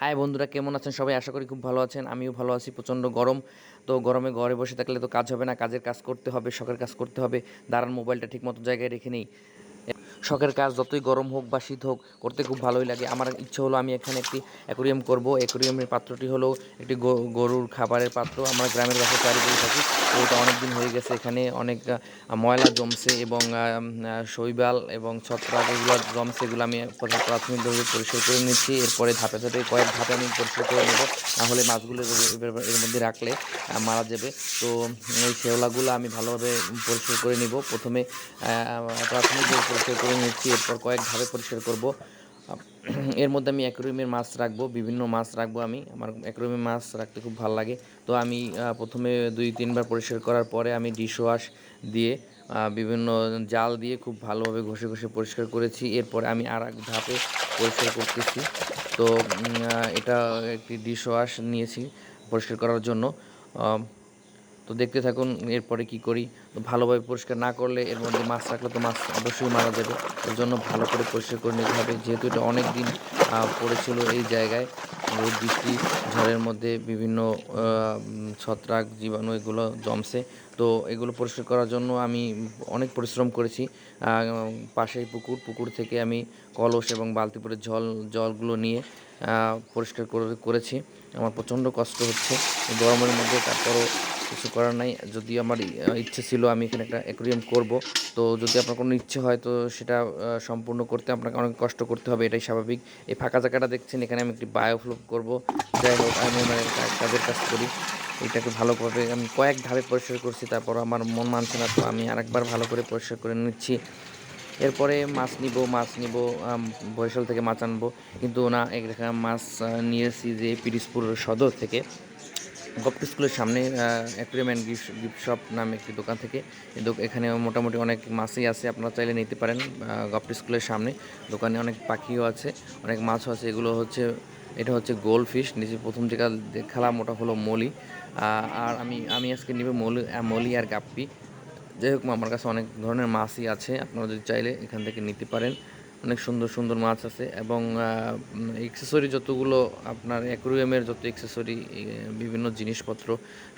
High বন্ধুরা, কেমন আছেন সবাই? আশা করি খুব ভালো আছেন। আমিও ভালো আছি, প্রচণ্ড গরম। তো গরমে ঘরে বসে থাকলে তো কাজ হবে না, কাজের কাজ করতে হবে, শখের কাজ করতে হবে। দাঁড়ান, মোবাইলটা ঠিক মতো জায়গায় রেখে নেই। শখের কাজ যতই গরম হোক বা শীত হোক, করতে খুব ভালোই লাগে। আমার ইচ্ছে হলো আমি এখানে একটি অ্যাকোরিয়াম করব। অ্যাকোরিয়ামের পাত্রটি হলো একটি গরুর খাবারের পাত্র। আমরা গ্রামের বাসায় তৈরি করে থাকি, তো অনেক দিন হয়ে গেছে এখানে, অনেক ময়লা জমছে এবং শৈবাল এবং ছত্রাক এগুলো জমছে এগুলো আমি প্রাথমিকভাবে পরিষ্কার করে নিচ্ছি। এরপরে ধাপে ধাপে কয়েক ধাপে আমি পরিষ্কার করে নেব। নাহলে মাছগুলো এর- মধ্যে রাখলে মারা যাবে। তো ওই শেওলাগুলো আমি ভালোভাবে পরিষ্কার করে নিব। প্রথমে প্রাথমিকভাবে পরিষ্কার করে নিচ্ছি, এরপর কয়েক ধাপে পরিষ্কার করব। এর মধ্যে আমি অ্যাকোরিয়ামের মাছ রাখব, বিভিন্ন মাছ রাখব আমি। আমার অ্যাকোরিয়ামের মাছ রাখতে খুব ভালো লাগে। তো আমি প্রথমে দুই, তিনবার পরিষ্কার করার পরে আমি ডিশ ওয়াশ দিয়ে বিভিন্ন জাল দিয়ে খুব ভালোভাবে ঘষে ঘষে পরিষ্কার করেছি। এরপরে আমি আর এক ধাপে পরিষ্কার করতেছি। তো এটা একটি ডিশ ওয়াশ নিয়েছি পরিষ্কার করার জন্য। তো দেখতে থাকুন এরপরে কি করি। ভালোভাবে পরিষ্কার না করলে এর মধ্যে মাছ রাখলে তো মাছ অবশ্যই মারা যাবে। এর জন্য ভালো করে পরিষ্কার করে নিতে হবে। যেহেতু এটা অনেক দিন পড়েছিল এই জায়গায়, রোদ, বৃষ্টি, ঝড়ের মধ্যে বিভিন্ন ছত্রাক, জীবাণু এগুলো জমছে। তো এগুলো পরিষ্কার করার জন্য আমি অনেক পরিশ্রম করেছি। পাশেই পুকুর পুকুর থেকে আমি কলস এবং বালতি করে জল, জলগুলো নিয়ে পরিষ্কার করে করেছি। আমার প্রচণ্ড কষ্ট হচ্ছে। গরমের মধ্যে তারপরও কিছু করার নাই। যদি আমার ইচ্ছে ছিল আমি এখানে একটা অ্যাকোরিয়াম করব, তো যদি আপনার কোনো ইচ্ছে হয়, তো সেটা সম্পূর্ণ করতে আপনাকে অনেক কষ্ট করতে হবে, এটাই স্বাভাবিক। এই ফাঁকা জায়গাটা দেখছেন, এখানে আমি একটি বায়োফ্লোপ করব। যাই হোক, আমি কা- কাজের কাজ করি। এটাকে ভালোভাবে আমি কয়েক ধাপে পরিষ্কার করছি, তারপর আমার মন মানছে না, তো আমি আরেকবার ভালো করে পরিষ্কার করে নিচ্ছি। এরপরে মাছ নিব মাছ নিব বরিশাল থেকে মাছ আনব। কিন্তু না, এখানে মাছ নিয়েছি যে পিরিসপুর সদর থেকে। গপ্ট স্কুলের সামনে অ্যাকুরিয়াম গিফট গিফট শপ নামে একটি দোকান থেকে। এখানে মোটামুটি অনেক মাছই আছে, আপনারা চাইলে নিতে পারেন গপ্ট স্কুলের সামনে। দোকানে অনেক পাখিও আছে, অনেক মাছও আছে। এগুলো হচ্ছে, এটা হচ্ছে গোল্ড ফিশ নিচে প্রথম যেটা দেখালাম, ওটা হলো মলি। আর আমি আমি আজকে নিব মলি মলি আর গাপ্পি। যাই হোক, আমার কাছে অনেক ধরনের মাছই আছে, আপনারা যদি চাইলে এখান থেকে নিতে পারেন। অনেক সুন্দর সুন্দর মাছ আছে এবং এক্সেসরি যতগুলো আপনার অ্যাকোরিয়ামের যত এক্সেসরি বিভিন্ন জিনিসপত্র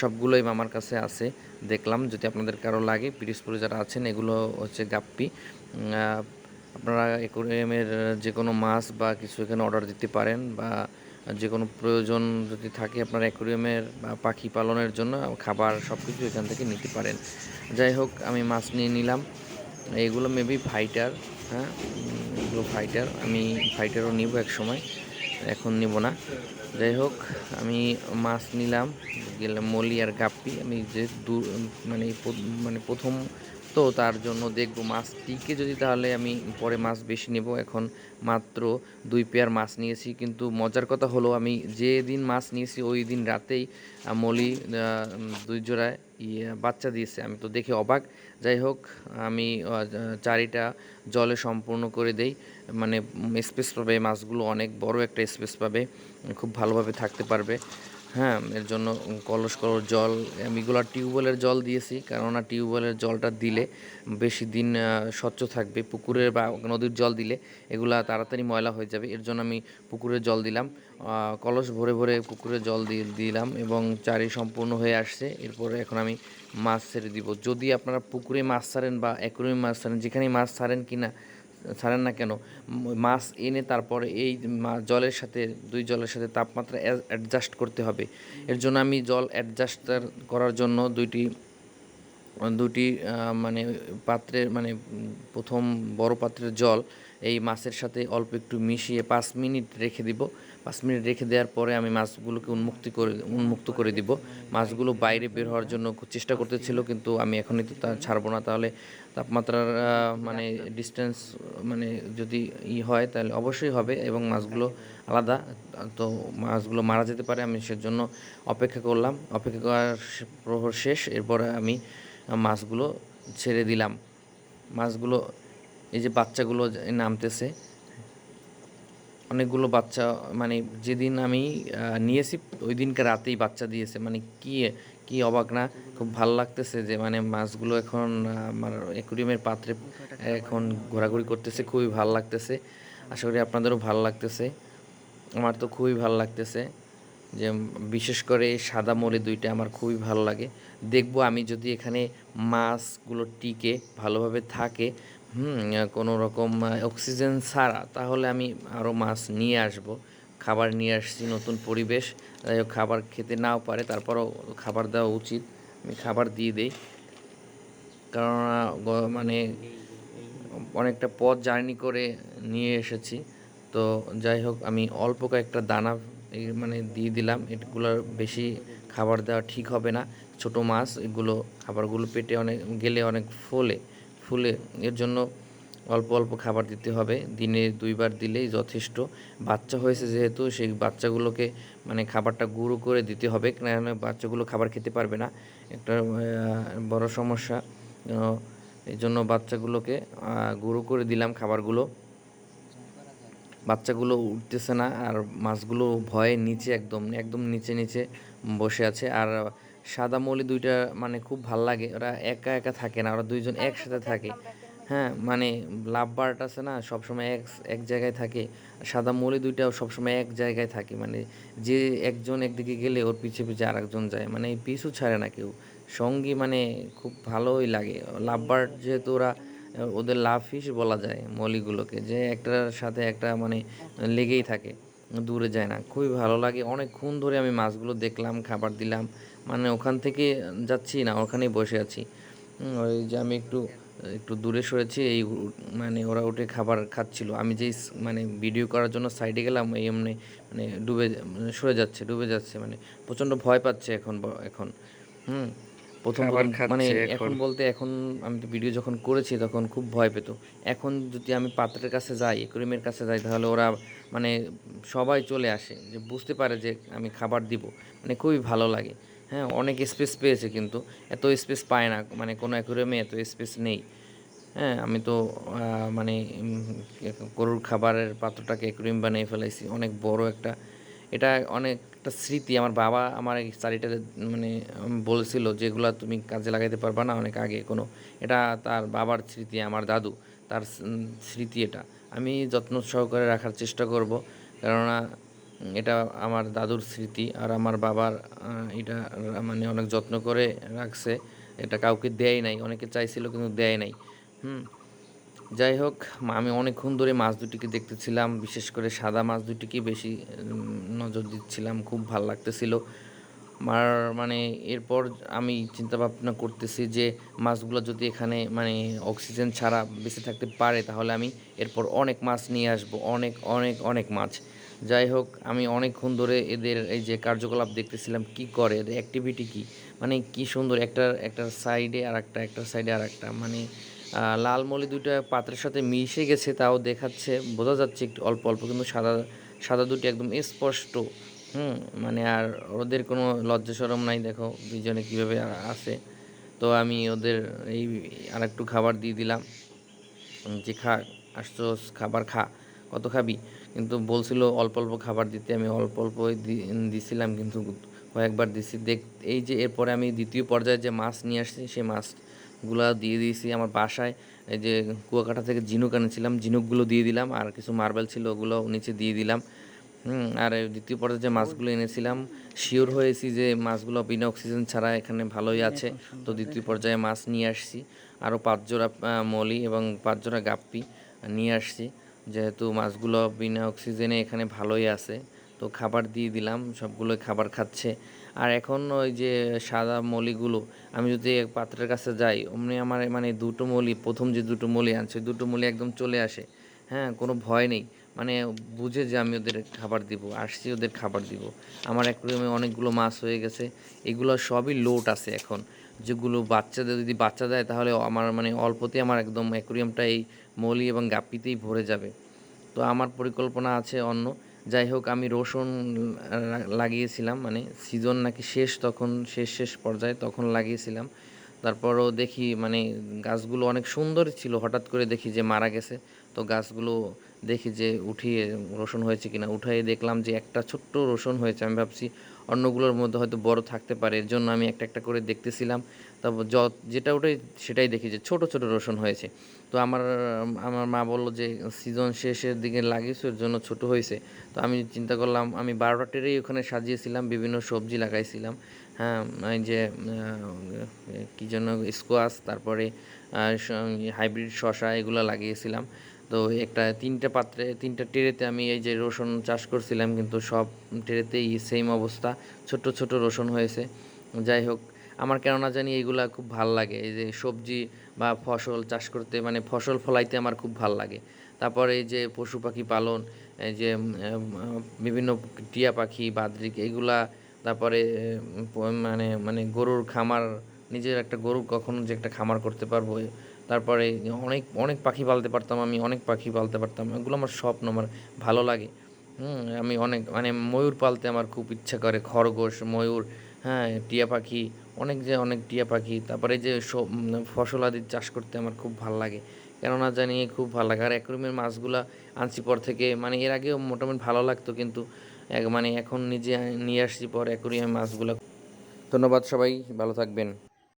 সবগুলোই আমার কাছে আছে। দেখলাম যদি আপনাদের কারও লাগে, পিরিসপুরে যারা আছেন, এগুলো হচ্ছে গাপ্পি। আপনারা অ্যাকোরিয়ামের যে কোনো মাছ বা কিছু এখানে অর্ডার দিতে পারেন বা যে কোনো প্রয়োজন যদি থাকে আপনার অ্যাকোরিয়ামের বা পাখি পালনের জন্য, খাবার সব কিছু এখান থেকে নিতে পারেন। যাই হোক, আমি মাছ নিয়ে নিলাম। এগুলো মেবি ফাইটার হ্যাঁ ফাইটার আমি ফাইটারও নিব এক সময় এখন নিব না। যাই হোক, আমি মাছ নিলাম, গেলাম মলি আর গাপ্পি। আমি যে দু মানে মানে প্রথম তো তার জন্য দেখব মাছ টিকে যদি তাহলে আমি পরে মাছ বেশি নেব। এখন মাত্র দুই পেয়ার মাছ নিয়েছি, কিন্তু মজার কথা হলো আমি যে দিন মাছ নিয়েছি ওই দিন রাতেই মলি দুই জোড়ায় ইয়ে বাচ্চা দিয়েছে। আমি তো দেখে অবাক। যাই হোক, আমি চারিটা জলে সম্পূর্ণ করে দেই। মানে স্পেস পাবে, মাছগুলো অনেক বড় একটা স্পেস পাবে। খুব ভালোভাবে থাকতে পারবে। হ্যাঁ এর জন্য কলস কলস জল, আমি এগুলো টিউবওয়েলের জল দিয়েছি কেননা টিউবওয়েলের জলটা দিলে বেশি দিন স্বচ্ছ থাকবে। পুকুরের বা নদীর জল দিলে এগুলা তাড়াতাড়ি ময়লা হয়ে যাবে। এর জন্য আমি পুকুরের জল দিলাম। কলস ভরে ভরে পুকুরে জল দিয়ে দিলাম এবং চারি সম্পূর্ণ হয়ে আসছে। এরপরে এখন আমি মাছ ছেড়ে দিব। যদি আপনারা পুকুরে মাছ ছাড়েন বা অ্যাকুরিয়ামে মাছ ছাড়েন, যেখানেই মাছ ছাড়েন কি না ছাড়েন না কেন? মাছ এনে তারপরে এই জলের সাথে, দুই জলের সাথে তাপমাত্রা অ্যাডজাস্ট করতে হবে। এর জন্য আমি জল অ্যাডজাস্ট করার জন্য দুইটি দুটি মানে পাত্রের মানে প্রথম বড় পাত্রের জল এই মাছের সাথে অল্প একটু মিশিয়ে পাঁচ মিনিট রেখে দিব। পাঁচ মিনিট রেখে দেওয়ার পরে আমি মাছগুলোকে উন্মুক্তি করে, উন্মুক্ত করে দিব। মাছগুলো বাইরে বের হওয়ার জন্য চেষ্টা করতেছিল, কিন্তু আমি এখনই তো তা ছাড়বো না। তাহলে তাপমাত্রার মানে ডিস্টেন্স মানে যদি ই হয় তাহলে অবশ্যই হবে এবং মাছগুলো আলাদা। তো মাছগুলো মারা যেতে পারে, আমি সেজন্য অপেক্ষা করলাম। অপেক্ষা করার প্রহর শেষ, এরপরে আমি মাছগুলো ছেড়ে দিলাম। মাছগুলো, এই যে বাচ্চাগুলো নামতেছে, অনেকগুলো বাচ্চা মানে যেদিন আমি নিয়েছি ওই দিনকে রাতেই বাচ্চা দিয়েছে। মানে কি কি অবাক না, খুব ভালো লাগতেছে যে মানে মাছগুলো এখন, আমার অ্যাকুরিয়ামের পাত্রে এখন ঘোরাঘুরি করতেছে, খুবই ভালো লাগতেছে। আশা করি আপনাদেরও ভালো লাগতেছে। আমার তো খুবই ভালো লাগতেছে যে বিশেষ করে সাদা মলি দুইটা আমার খুবই ভালো লাগে। দেখব আমি যদি এখানে মাছগুলো টিকে, ভালোভাবে থাকে, হুম, কোনো রকম অক্সিজেন ছাড়া, তাহলে আমি আরও মাছ নিয়ে আসব। খাবার নিয়ে আসছি, নতুন পরিবেশ। যাই হোক, খাবার খেতে নাও পারে, তারপরও খাবার দেওয়া উচিত। আমি খাবার দিয়ে দিই। গ- মানে অনেকটা পথ জার্নি করে নিয়ে এসেছি। তো যাই হোক, আমি অল্প কয়েকটা দানা মানে দিয়ে দিলাম। এগুলো বেশি খাবার দেওয়া ঠিক হবে না। ছোট মাছ, এগুলো খাবারগুলো পেটে অনেক, গেলে অনেক ফোলে, ফুলে। এর জন্য অল্প অল্প খাবার দিতে হবে। দিনে দুইবার দিলেই যথেষ্ট। বাচ্চা হয়েছে যেহেতু সেই বাচ্চাগুলোকে মানে খাবারটা গুঁড়ো করে দিতে হবে। কারণ বাচ্চাগুলো খাবার খেতে পারবে না। একটা বড় সমস্যা। এই জন্য বাচ্চাগুলোকে গুঁড়ো করে দিলাম খাবারগুলো। বাচ্চাগুলো উঠতেছে না আর মাছগুলো ভয়ে নিচে একদম একদম নিচে নিচে বসে আছে। আর সাদা মৌলি দুইটা মানে খুব ভালো লাগে। ওরা একা একা থাকে না। ওরা দুইজন একসাথে থাকে। হ্যাঁ মানে লাভ বার্ড আছে না, সবসময় এক এক জায়গায় থাকে। সাদা মৌলি দুইটাও সবসময় এক জায়গায় থাকে মানে যে একজন একদিকে গেলে ওর পিছে পিছে আরেকজন যায় মানে পিছু ছাড়ে না কেউ। সঙ্গী মানে খুব ভালোই লাগে। লাভ বার্ড যেহেতু ওরা ওদের লাভ ফিশ বলা যায় মলিগুলোকে, যে একটার সাথে একটা মানে লেগেই থাকে, দূরে যায় না। খুবই ভালো লাগে। অনেকক্ষণ ধরে আমি মাছগুলো দেখলাম, খাবার দিলাম মানে ওখান থেকে যাচ্ছি না, ওখানেই বসে আছি। ওই যে আমি একটু একটু দূরে সরেছি এই মানে ওরা উঠে খাবার খাচ্ছিল। আমি যেই মানে ভিডিও করার জন্য সাইডে গেলাম এই এমনি মানে ডুবে মানে সরে যাচ্ছে ডুবে যাচ্ছে মানে প্রচণ্ড ভয় পাচ্ছে এখন এখন। হুম? প্রথম মানে এখন। এখন। বলতে এখন আমি তো ভিডিও যখন করেছি তখন খুব ভয় পেত। এখন যদি আমি পাত্রের কাছে যাই একুরিমের কাছে যাই তাহলে ওরা মানে সবাই চলে আসে যে বুঝতে পারে যে আমি খাবার দিব মানে খুবই ভালো লাগে। হ্যাঁ অনেক স্পেস পেয়েছে কিন্তু। এত স্পেস পায় না মানে কোনো অ্যাকুরিয়ামে এত স্পেস নেই। হ্যাঁ আমি তো মানে গরুর খাবারের পাত্রটাকে অ্যাকুরিয়াম বানিয়ে ফেলাইছি। অনেক বড় একটা, এটা অনেকটা স্মৃতি। আমার বাবা আমার এই চারিটা মানে বলছিল যেগুলো তুমি কাজে লাগাইতে পারবা না, অনেক আগে কোনো, এটা তার বাবার স্মৃতি, আমার দাদু, তার স্মৃতি এটা। আমি যত্ন সহকারে রাখার চেষ্টা করব। কেননা এটা আমার দাদুর স্মৃতি আর আমার বাবার এটা মানে অনেক যত্ন করে রাখছে। এটা কাউকে দেয় নাই, অনেকে চাইছিল কিন্তু দেয় নাই। হুম, যাই হোক, আমি অনেকক্ষণ ধরে মাছ দুটিকে দেখতেছিলাম, বিশেষ করে সাদা মাছ দুটিকে বেশি নজর দিচ্ছিলাম, খুব ভালো লাগতেছিল। আমার মানে এরপর আমি চিন্তা ভাবনা করতেছি যে মাছগুলো যদি এখানে মানে অক্সিজেন ছাড়া বেঁচে থাকতে পারে, তাহলে আমি এরপর অনেক মাছ নিয়ে আসব, অনেক অনেক অনেক মাছ। যাই হোক, আমি অনেকক্ষণ ধরে এদের এই যে কার্যকলাপ দেখতেছিলাম, কি করে, এদের অ্যাক্টিভিটি কি? মানে কি সুন্দর, একটা একটা সাইডে আর একটা একটা সাইডে আর একটা মানে লাল মলি দুইটা পাত্রের সাথে মিশে গেছে, তাও দেখাচ্ছে, বোঝা যাচ্ছে একটু অল্প অল্প, কিন্তু সাদা সাদা দুটি একদম স্পষ্ট। হুম মানে আর ওদের কোনো লজ্জা শরম নাই, দেখো দুইজনে কীভাবে আছে। তো আমি ওদের এই আরেকটু খাবার দিয়ে দিলাম। যে খা, আসছো, খাবার খা, কত খাবি? কিন্তু বলছিল অল্প অল্প খাবার দিতে, আমি অল্প অল্প দিছিলাম কিন্তু কয়েকবার দিছি। দেখ, এই যে এরপরে আমি দ্বিতীয় পর্যায়ে যে মাছ নিয়ে আসছি, সেই মাছগুলো দিয়ে দিয়েছি আমার বাসায়। এই যে কুয়াকাটা থেকে ঝিনুক আনেছিলাম, ঝিনুকগুলো দিয়ে দিলাম। আর কিছু মার্বেল ছিল, ওগুলো নিচে দিয়ে দিলাম। হুম, আর দ্বিতীয় পর্যায়ে যে মাছগুলো এনেছিলাম শিওর হয়েছি যে মাছগুলো বিনা অক্সিজেন ছাড়া এখানে ভালোই আছে। তো দ্বিতীয় পর্যায়ে মাছ নিয়ে আসছি, আরও পাঁচ জোড়া মলি এবং পাঁচ জোড়া গাপ্পি নিয়ে আসছি। যেহেতু মাছগুলো বিনা অক্সিজেনে এখানে ভালোই আছে, তো খাবার দিয়ে দিলাম, সবগুলো খাবার খাচ্ছে। আর এখন ওই যে সাদা মলিগুলো, আমি যদি পাত্রের কাছে যাই, অমনি আমার মানে দুটো মলি, প্রথম যে দুটো মলি আনছে দুটো মলি একদম চলে আসে। হ্যাঁ কোনো ভয় নেই। মানে বুঝে যে আমি ওদের খাবার দিব, আসছি ওদের খাবার দিব। আমার অ্যাকুরিয়ামে অনেকগুলো মাছ হয়ে গেছে, এগুলো সবই লোট আছে এখন। যেগুলো বাচ্চাদের, যদি বাচ্চা দেয় তাহলে আমার মানে অল্পতে আমার একদম অ্যাকুরিয়ামটা এই মলি এবং গাপ্পিতেই ভরে যাবে। তো আমার পরিকল্পনা আছে অন্য। যাই হোক, আমি রসুন লাগিয়েছিলাম মানে সিজন নাকি শেষ তখন, শেষ শেষ পর্যায়ে তখন লাগিয়েছিলাম। তারপরও দেখি মানে গাছগুলো অনেক সুন্দর ছিল, হঠাৎ করে দেখি যে মারা গেছে। তো গাছগুলো দেখি যে উঠিয়ে রসুন হয়েছে কিনা। উঠাই দেখলাম যে একটা ছোট্ট রসুন হয়েছে। আমি ভাবছি অন্যগুলোর মধ্যে হয়তো বড় থাকতে পারে। এর জন্য আমি একটা একটা করে দেখতেছিলাম। তারপর য, যেটা ওটাই সেটাই দেখি যে ছোট ছোট রসুন হয়েছে। তো আমার আমার মা বলল যে সিজন শেষের দিকে লাগিয়েছো, এর জন্য ছোট হয়েছে। তো আমি চিন্তা করলাম, আমি বারোটা ট্রেই ওখানে সাজিয়েছিলাম, বিভিন্ন সবজি লাগাইছিলাম। হ্যাঁ এই যে কী জন্য স্কোয়াশ, তারপরে হাইব্রিড শসা, এগুলো লাগিয়েছিলাম। তো একটা তিনটা পাত্রে, তিনটা ট্রেতে আমি এই যে রসুন চাষ করছিলাম, কিন্তু সব ট্রেতেই সেম অবস্থা। ছোট ছোট রসুন হয়েছে। যাই হোক, আমার কেননা জানি এইগুলা খুব ভালো লাগে। এই যে সবজি বা ফসল চাষ করতে মানে ফসল ফলাইতে আমার খুব ভালো লাগে। তারপরে এই যে পশু পাখি পালন, এই যে বিভিন্ন টিয়া পাখি, বাদরিক এগুলা, তারপরে মানে মানে গরুর খামার, নিজের একটা গরু কখনো যে একটা খামার করতে পারব তারপরে অনেক অনেক পাখি পালতে পারতাম আমি, অনেক পাখি পালতে পারতাম। এগুলো আমার স্বপ্ন, আমার ভালো লাগে। হুম, আমি অনেক মানে ময়ূর পালতে আমার খুব ইচ্ছা করে, খরগোশ, ময়ূর হ্যাঁ টিয়া পাখি, অনেক যে, অনেক টিয়া পাখি। তারপরে যে ফসল আদি চাষ করতে আমার খুব ভালো লাগে। কেননা জানি খুব ভালো লাগে। আর অ্যাকুরিয়ামের মাছগুলা আনছি পর থেকে মানে এর আগেও মোটামুটি ভালো লাগতো কিন্তু মানে এখন নিজে নিয়ে আসছি পর অ্যাকুরিয়ামের মাছগুলো। ধন্যবাদ সবাই, ভালো থাকবেন।